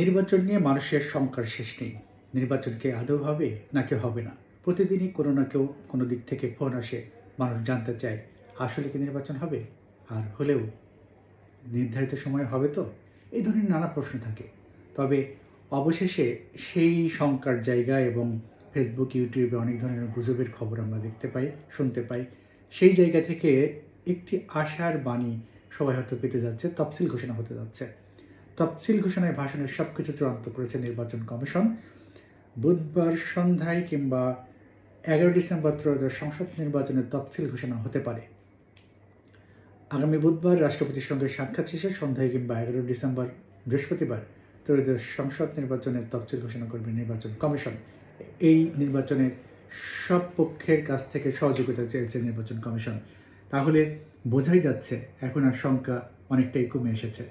নির্বাচন নিয়ে মানুষের শঙ্কার শেষ নেই। নির্বাচনকে আদৌ হবে নাকি হবে না? প্রতিদিনই কোনো না কেউ কোনো দিক থেকে ফোন আসে, মানুষ জানতে চায়, আসলে কি নির্বাচন হবে? আর হলেও নির্ধারিত সময় হবে তো? এই ধরনের নানা প্রশ্ন থাকে। তবে অবশেষে সেই শঙ্কার জায়গা এবং ফেসবুক ইউটিউবে অনেক ধরনের গুজবের খবর আমরা দেখতে পাই, শুনতে পাই। সেই জায়গা থেকে একটি আশার বাণী সবাই হয়তো পেতে যাচ্ছে, তফসিল ঘোষণা হতে যাচ্ছে। তফসিল ঘোষণায় ভাষণের সব কিছু চূড়ান্ত করেছে নির্বাচন কমিশন। বুধবার সন্ধ্যায় কিংবা এগারো ডিসেম্বর ত্রয়োদশ সংসদ নির্বাচনের তফসিল ঘোষণা হতে পারে। আগামী বুধবার রাষ্ট্রপতির সঙ্গে সাক্ষাৎ শেষে সন্ধ্যায় কিংবা এগারো ডিসেম্বর বৃহস্পতিবার ত্রয়োদশ সংসদ নির্বাচনের তফসিল ঘোষণা করবে নির্বাচন কমিশন। এই নির্বাচনের সব পক্ষের কাছ থেকে সহযোগিতা চেয়েছে নির্বাচন কমিশন। তাহলে বোঝাই যাচ্ছে এখন আর শঙ্কা অনেকটাই কমে এসেছে।